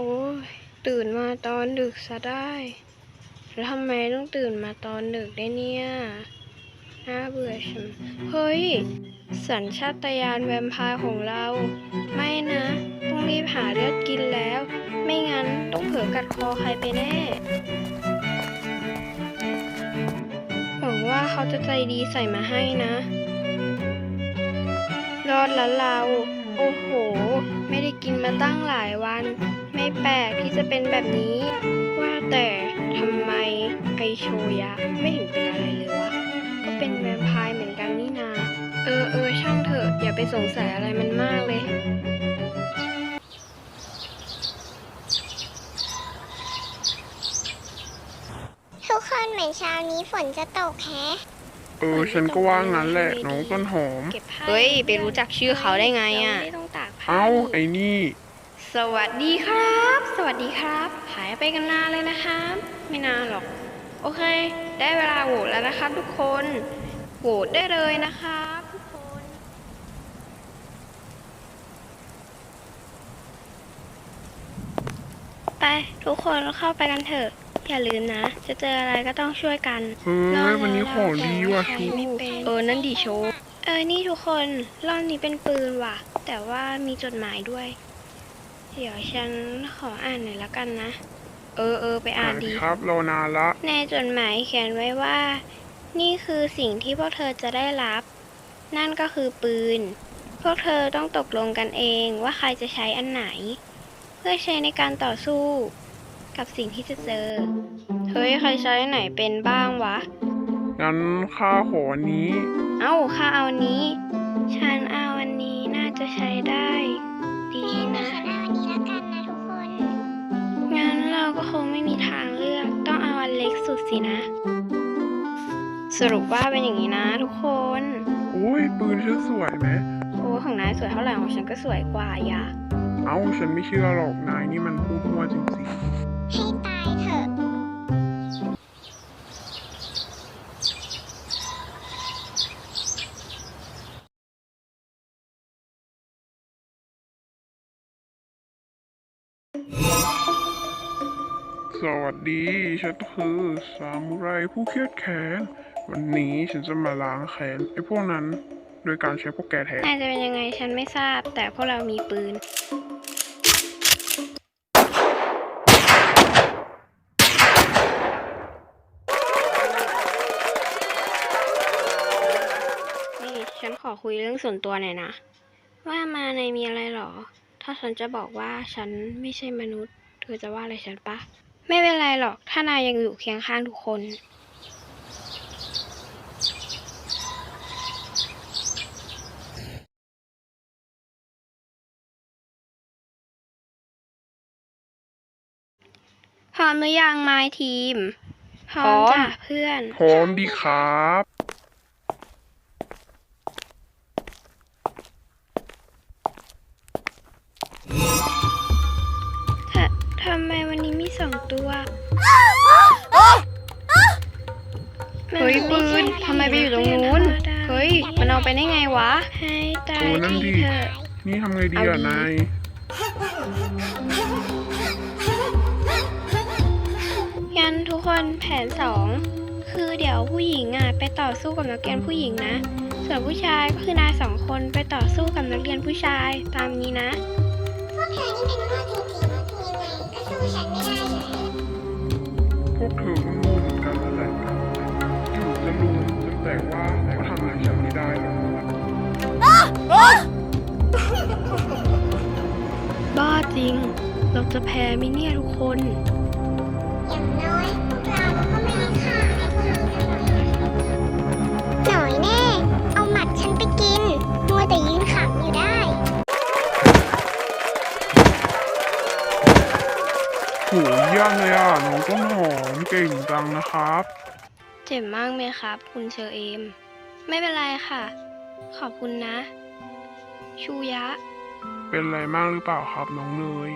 โอ้ตื่นมาตอนดึกซะได้ แล้วทำไมต้องตื่นมาตอนดึกได้เนี่ย น่าเบื่อฉัน เฮ้ย สัญชาตญาณแวมไพร์ของเรา ไม่นะ ต้องรีบหาเลือดกินแล้ว ไม่งั้นต้องเผลอกัดคอใครไปแน่หวังว่าเขาจะใจดีใส่มาให้นะ รอดแล้วเรา โอ้โห ไม่ได้กินมาตั้งหลายวัน ไม่แปลกที่จะเป็นแบบนี้ ว่าแต่ทำไมไอโชยะไม่เห็นเป็นอะไรเลยวะ ก็เป็นแวมไพร์เหมือนกันนี่นา เออเออช่างเถอะ อย่าไปสงสัยอะไรมันมากเลยทุกคนเหมือนเช้านี้ฝนจะตกแฮะ เออฉันก็ว่างั้นแหละน้องต้นหอมเก็บผ้าเฮ้ย ไปรู้จักชื่อเขาได้ไงอะไม่ต้องตากผ้าเอ้า ไอ้นี่ สวัสดีครับ สวัสดีครับ หายไปกันนานเลยนะครับ ไม่นานหรอก โอเค ได้เวลาโหวตแล้วนะครับ ทุกคนโหวตได้เลยนะครับทุกคนไปทุกคนเข้าไปกันเถอะ อย่าลืมนะ จะเจออะไรก็ต้องช่วยกันเฮ้ยวันนี้ของดีว่ะชูไม่เป็นเออนั่นดีโชว์เออนี่ทุกคนรอบนี้เป็นปืนว่ะ แต่ว่ามีจดหมายด้วย เดี๋ยวฉันขออ่านหน่อยละกันนะ เออเออไปอ่านดีครับรอนานละในจดหมายเขียนไว้ว่า นี่คือสิ่งที่พวกเธอจะได้รับ นั่นก็คือปืน พวกเธอต้องตกลงกันเองว่าใครจะใช้อันไหน เพื่อใช้ในการต่อสู้ กับสิ่งที่จะเจอ เฮ้ย ใครใช้อันไหนเป็นบ้างวะ งั้นข้าขออันนี้ เอ้าข้าเอาอัน สรุปว่าเป็นอย่างนี้นะทุกคนโอ้ยปืนฉันสวยไหมโอ้ของนายสวยเท่าไหร่ของฉันก็สวยกว่าอย่าเอ้าฉันไม่เชื่อหรอกนายนี่มันพูดมั่วจริงให้ตายเถอะๆสวัสดีฉันคือซามูไรผู้เครียดแค้น วันนี้ฉันจะมาล้างแค้นไอ้พวกนั้น โดยการใช้พวกแกแทนนายจะเป็นยังไงฉันไม่ทราบ แต่พวกเรามีปืน นี่ฉันขอคุยเรื่องส่วนตัวหน่อยนะ ว่ามาในมีอะไรหรอ ถ้าฉันจะบอกว่าฉันไม่ใช่มนุษย์ เธอจะว่าอะไรฉันปะ ไม่เป็นไรหรอก ถ้านายยังอยู่เคียงข้างทุกคน พร้อมหรือยังไม้ทีมพร้อม จ้ะเพื่อน พร้อมดีครับทะทำไมวันนี้มีสองตัว เฮ้ยปืนทำไมไปอยู่ตรงนู้น เฮ้ย มันเอาไปได้ไงวะ ให้ตายโอ้นั่นทีดิเถอะนี่ทำไงดีเอาอะดี นาย งั้นทุกคนแผนสองคือเดี๋ยวผู้หญิงอะไปต่อสู้กับนักเรียนผู้หญิงนะ ส่วนผู้ชายก็คือนายสองคนไปต่อสู้กับนักเรียนผู้ชายตามนี้นะ พวกเธอนี่เป็นโง่จริงๆยังไงก็สู้ฉันไม่ได้อยู่แล้วพวกเธอก็โง่เหมือนกันนั่นแหละอยู่จะรู้แต่ว่าก็ทำอะไรฉันไม่ได้หรอกบ้าจริง เราจะแพ้ไหมเนี่ยทุกคน โหเยี่ยมเลยอะน้องต้นหอมเก่งจังนะครับ เจ็บมากไหมครับ คุณเชอเอม ไม่เป็นไรค่ะ ขอบคุณนะ ชูยะ เป็นอะไรมากหรือเปล่าครับน้องเนย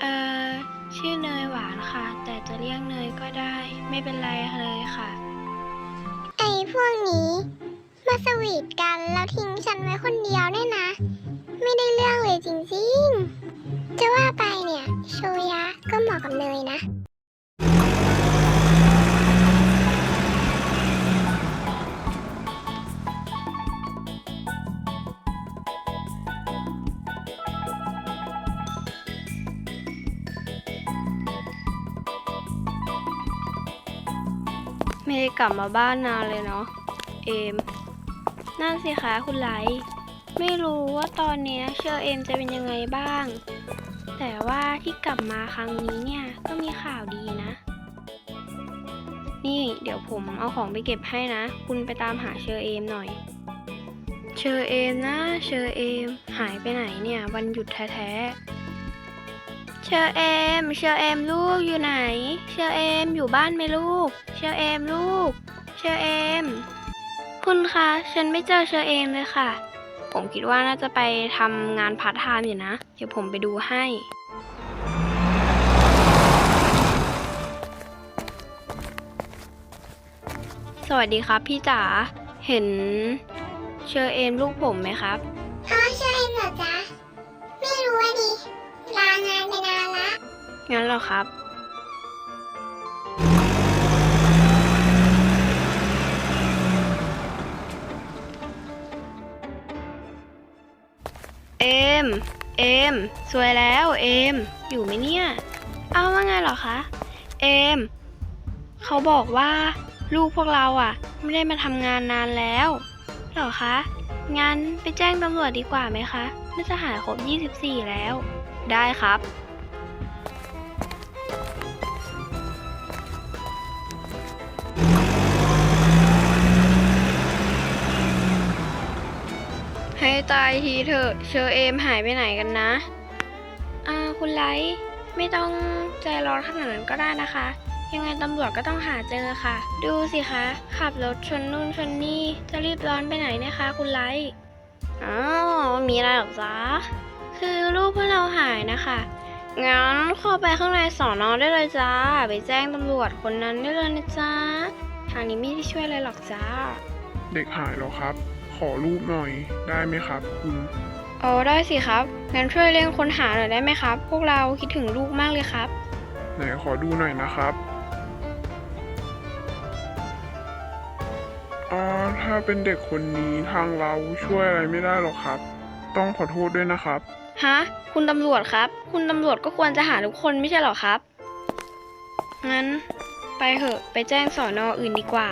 เอ่อ ชื่อเนยหวานค่ะ แต่จะเรียกเนยก็ได้ ไม่เป็นไรเลยค่ะ ไอ้พวกนี้ มาสวีทกันแล้วทิ้งฉันไว้คนเดียวเนี่ยนะ ไม่ได้เรื่องเลยจริงๆ จะว่าไปเนี่ย โชยะ กับเนยนะ ไม่ได้กลับมาบ้านนานเลยเนาะ เอม นั่นสิคะคุณไลท์ไม่รู้ว่าตอนเนี้ยเชอร์เอมจะเป็นยังไงบ้าง แต่ว่าที่กลับมาครั้งนี้เนี่ยก็มีข่าวดีนะ นี่เดี๋ยวผมเอาของไปเก็บให้นะ คุณไปตามหาเชอเอมหน่อย เชอเอมนะ เชอเอม หายไปไหนเนี่ย วันหยุดแท้ๆ เชอเอม เชอเอมลูกอยู่ไหน เชอเอมอยู่บ้านไหมลูก เชอเอมลูก เชอเอม คุณคะ ฉันไม่เจอเชอเอมเลยค่ะ ผมคิดว่าน่าจะไปทำงานพาร์ทไทม์อยู่นะ เดี๋ยวผมไปดูให้ สวัสดีครับพี่จ๋า เห็นเชอเอมลูกผมไหมครับ พ่อช่วยเหรอจ๊ะ ไม่รู้ว่าดิลางานไปนานละ งั้นเหรอครับ เอมสวยแล้วเอมอยู่ไหมเนี่ย เอาว่าไงเหรอคะ เอมเขาบอกว่าลูกพวกเราอะ ไม่ได้มาทำงานนานแล้วหรอคะ งั้นไปแจ้งตำรวจดีกว่าไหมคะน่าจะหายครบ 24 แล้ว ได้ครับ ให้ตายทีเถอะ เชอเอมหายไปไหนกันนะ อ่า คุณไลท์ไม่ต้องใจร้อนขนาดนั้นก็ได้นะคะ ยังไงตำรวจก็ต้องหาเจอค่ะ ดูสิคะ ขับรถชนนู่นชนนี่ จะรีบร้อนไปไหนนะคะ คุณไลท์อ๋อ มีอะไรหรอจ๊ะ คือลูกพวกเราหายนะคะ งั้นเข้าไปข้างในสอนอได้เลยจ้า ไปแจ้งตำรวจคนนั้นได้เลยนะจ๊ะทางนี้ไม่ได้ช่วยอะไรหรอกจ้า เด็กหายแล้วครับ อรูปหน่อย ได้ไหมครับคุณ อ๋อได้สิครับ งั้นช่วยเร่งค้นหาหน่อยได้ไหมครับ พวกเราคิดถึงลูกมากเลยครับ ไหนขอดูหน่อยนะครับอ่าถ้าเป็นเด็กคนนี้ทางเราช่วยอะไรไม่ได้หรอกครับ ต้องขอโทษด้วยนะครับ ฮะ คุณตำรวจครับ คุณตำรวจก็ควรจะหาทุกคนไม่ใช่เหรอครับ งั้น ไปเหอะ ไปแจ้งสอนออื่นดีกว่า